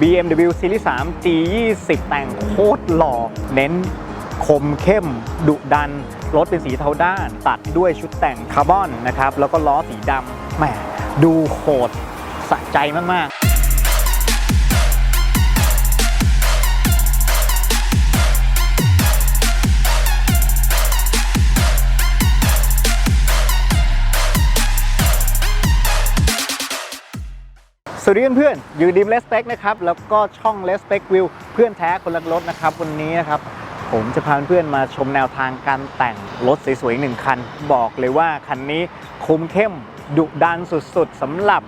BMW Series 3 G20 แต่งโคตรหล่อ เน้นคมเข้ม ดุดัน รถเป็นสีเทาด้าน ตัดด้วยชุดแต่งคาร์บอนนะครับ แล้วก็ล้อสีดำแหมดูโหดสะใจมาก ๆ วัสดีเพื่อนๆอยู่ดีมเลสเ c กนะครับ แล้วก็ช่องเลสเ c กวิวเพื่อนแท้คนรักรถนะครับ วันนี้นะครับ ผมจะพาเพื่อนๆมาชมแนวทางการแต่งรถสวยๆอีกหนึ่งคัน บอกเลยว่าคันนี้คมเข้มดุดันสุดๆสำหรับ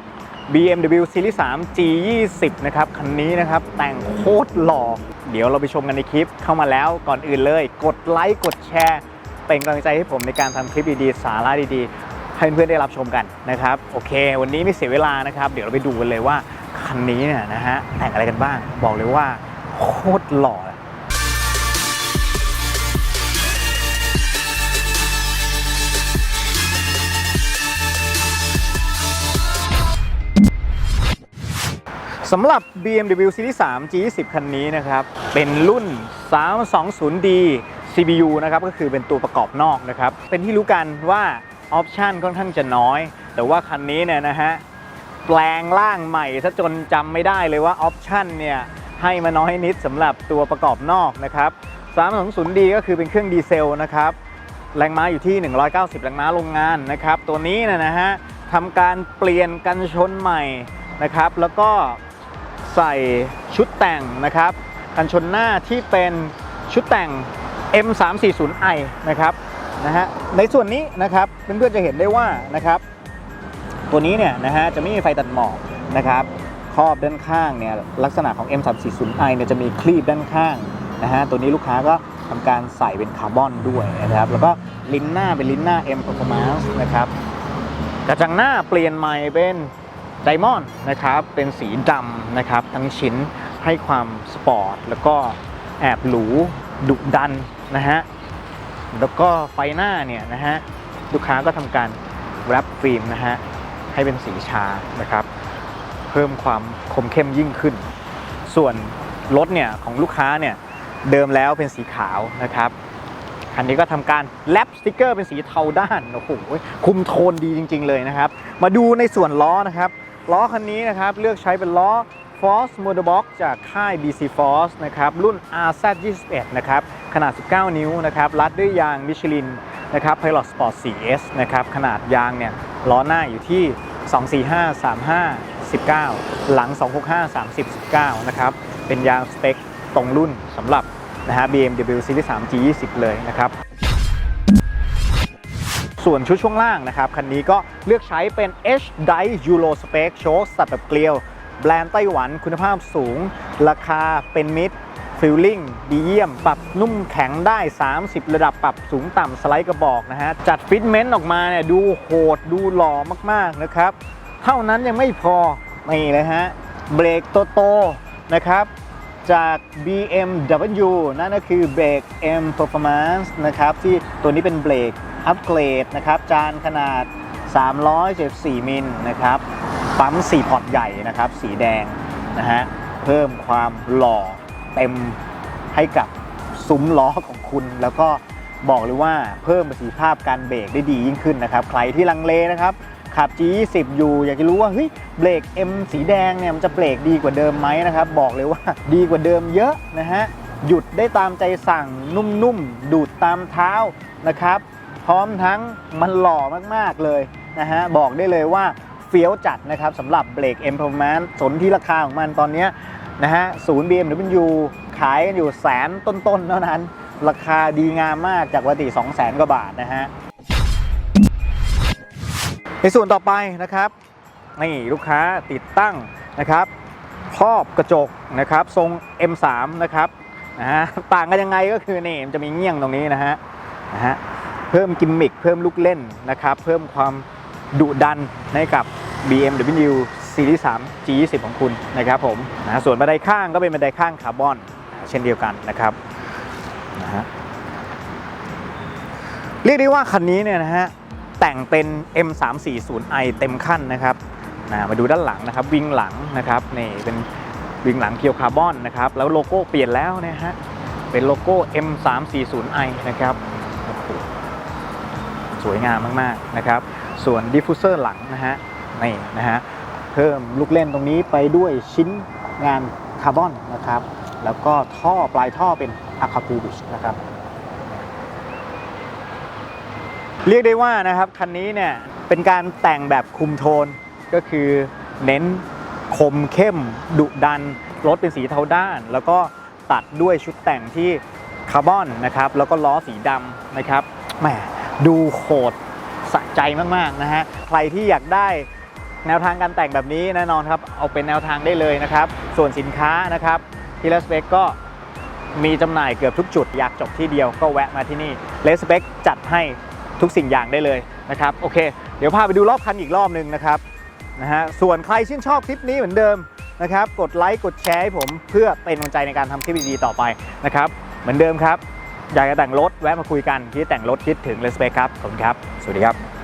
BMW Series 3 G20 นะครับ คันนี้นะครับ แต่งโคตรหล่อ เดี๋ยวเราไปชมกันในคลิปเข้ามาแล้วก่อนอื่นเลย กดไลค์กดแชร์ เป็นกำลังใจให้ผมในการทำคลิปดีๆ สาระดีๆ ให้เพื่อนๆได้รับชมกันนะครับ โอเค วันนี้ไม่เสียเวลานะครับ เดี๋ยวเราไปดูกันเลยว่าคันนี้เนี่ยนะฮะแต่งอะไรกันบ้าง บอกเลยว่าโคตรหล่อสำหรับ BMW Series 3 G20 คันนี้นะครับ เป็นรุ่น 320D CBU นะครับ ก็คือเป็นตัวประกอบนอกนะครับ เป็นที่รู้กันว่า ออปชันค่อนข้างจะน้อย แต่ว่าคันนี้เนี่ยนะฮะแปลงร่างใหม่ซะจนจำไม่ได้เลยว่าออปชันเนี่ยให้มาน้อยนิดสำหรับตัวประกอบนอกนะครับ 320D ก็คือเป็นเครื่องดีเซลนะครับแรงม้าอยู่ที่ 190 แรงม้าโรงงานนะครับ ตัวนี้เนยนะฮะทำการเปลี่ยนกันชนใหม่นะครับ แล้วก็ใส่ชุดแต่งนะครับ กันชนหน้าที่เป็นชุดแต่ง M340i นะครับ นะฮะในส่วนนี้นะครับเพื่อนๆจะเห็นได้ว่านะครับ ตัวนี้เนี่ยนะฮะจะไม่มีไฟตัดหมอกนะครับครอบด้านข้างเนี่ยลักษณะของ M340i เนี่ยจะมีคลีบด้านข้างนะฮะตัวนี้ลูกค้าก็ทำการใส่เป็นคาร์บอนด้วยนะครับ แล้วก็ลิ้นหน้าเป็นลิ้นหน้า M Performance นะครับกระจังหน้าเปลี่ยนใหม่เป็นไดมอนด์นะครับเป็นสีดำนะครับทั้งชิ้นให้ความสปอร์ตแล้วก็แอบหรูดุดันนะฮะ แล้วก็ไฟหน้าเนี่ยนะฮะลูกค้าก็ทำการแรปฟิล์มนะฮะให้เป็นสีชานะครับ เพิ่มความคมเข้มยิ่งขึ้น ส่วนรถเนี่ยของลูกค้าเนี่ยเดิมแล้วเป็นสีขาวนะครับคันนี้ก็ทำการแลปสติกเกอร์เป็นสีเทาด้านโอ้โหคุมโทนดีจริง ๆ เลยนะครับ มาดูในส่วนล้อนะครับ ล้อคันนี้นะครับ เลือกใช้เป็นล้อ Force Motorbox จากค่าย BC Force นะครับ รุ่น RZ21 นะครับ ขนาด 19 นิ้วนะครับรัดด้วยยางมิชลินนะครับ Pilot Sport 4S นะครับขนาดยางเนี่ยล้อหน้าอยู่ที่ 245 35 19 หลัง 265 30 19 นะครับเป็นยางสเปคตรงรุ่นสำหรับนะฮะ BMW Series 3 G20 เลยนะครับส่วนชุดช่วงล่างนะครับ คันนี้ก็เลือกใช้เป็น H Dive Euro Spec โชคสัตว์แบบเกลียว แบรนด์ไต้หวันคุณภาพสูง ราคาเป็นมิตร ฟิลลิ่งดีเยี่ยม ปรับนุ่มแข็งได้ 30 ระดับปรับสูงต่ำสไลด์กระบอกนะฮะ จัดฟิตเมนต์ออกมาเนี่ยดูโหดดูหล่อมากๆนะครับ เท่านั้นยังไม่พอนี่เลยฮะ เบรกโตๆนะครับ จาก BMW นั่นก็คือเบรก M Performance นะครับ ที่ตัวนี้เป็นเบรกอัปเกรดนะครับ จานขนาด 374 มิลนะครับ ปั๊ม 4 พอร์ตใหญ่นะครับ สีแดงนะฮะ เพิ่มความหล่อ เต็มให้กับซุ้มล้อของคุณ แล้วก็บอกเลยว่าเพิ่มประสิทธิภาพการเบรกได้ดียิ่งขึ้นนะครับ ใครที่ลังเลนะครับขับ G20 อยู่อยากจะรู้ว่าเฮ้ยเบรก M สีแดงเนี่ยมันจะเบรกดีกว่าเดิมไหมนะครับ บอกเลยว่าดีกว่าเดิมเยอะนะฮะหยุดได้ตามใจสั่งนุ่มๆ ดูดตามเท้านะครับ พร้อมทั้งมันหล่อมากๆเลยนะฮะบอกได้เลยว่าเฟี้ยวจัดนะครับสำหรับเบรก M Performance สนที่ราคาของมันตอนเนี้ย นะฮะศูนย์ BMW ขายกันอยู่แสนต้นๆเท่านั้น ราคาดีงามมากจากปกติ2 0 0 0 0 0กว่าบาทนะฮะในส่วนต่อไปนะครับนี่ลูกค้าติดตั้งนะครับครอบกระจกนะครับทรง M3 นะครับนะฮะต่างกันยังไงก็คือนี่มันจะมีเงี้ยงตรงนี้นะฮะนะฮะเพิ่มกิมมิคเพิ่มลูกเล่นนะครับ เพิ่มความดุดันให้กับ BMW Series 3 G20 ของคุณนะครับผมนะส่วนบันไดข้างก็เป็นบันไดข้างคาร์บอนเช่นเดียวกันนะครับนะฮะเรียกได้ว่าคันนี้เนี่ยนะฮะแต่งเป็น M340i เต็มขั้นนะครับนะมาดูด้านหลังนะครับ วิงหลังนะครับนี่เป็นวิงหลังเพียวคาร์บอนนะครับ แล้วโลโก้เปลี่ยนแล้วนะฮะเป็นโลโก้ M340i นะครับโอ้โหสวยงามมาก ๆ นะครับ ส่วนดิฟฟูเซอร์หลังนะฮะนี่นะฮะ เพิ่มลูกเล่นตรงนี้ไปด้วยชิ้นงานคาร์บอนนะครับ แล้วก็ท่อปลายท่อเป็นอะคาปูบิชนะครับ เรียกได้ว่านะครับคันนี้เนี่ยเป็นการแต่งแบบคุมโทนก็คือเน้นคมเข้มดุดัน รถเป็นสีเทาด้าน แล้วก็ตัดด้วยชุดแต่งที่คาร์บอนนะครับ แล้วก็ล้อสีดำนะครับแหมดูโหดสะใจมาก ๆ นะฮะ ใครที่อยากได้ แนวทางการแต่งแบบนี้แน่นอนครับเอาเป็นแนวทางได้เลยนะครับ ส่วนสินค้านะครับที่เลสเปกก็มีจำหน่ายเกือบทุกจุดอยากจบที่เดียวก็แวะมาที่นี่เลสเปกจัดให้ทุกสิ่งอย่างได้เลยนะครับโอเค เดี๋ยวพาไปดูรอบคันอีกรอบหนึ่งนะครับนะฮะส่วนใครชื่นชอบคลิปนี้เหมือนเดิมนะครับ กดไลค์กดแชร์ให้ผมเพื่อเป็นกำลังใจในการทำคลิปดีๆต่อไปนะครับ เหมือนเดิมครับ อยากจะแต่งรถแวะมาคุยกันที่แต่งรถคิดถึงเลสเปกครับขอบคุณครับ สวัสดีครับ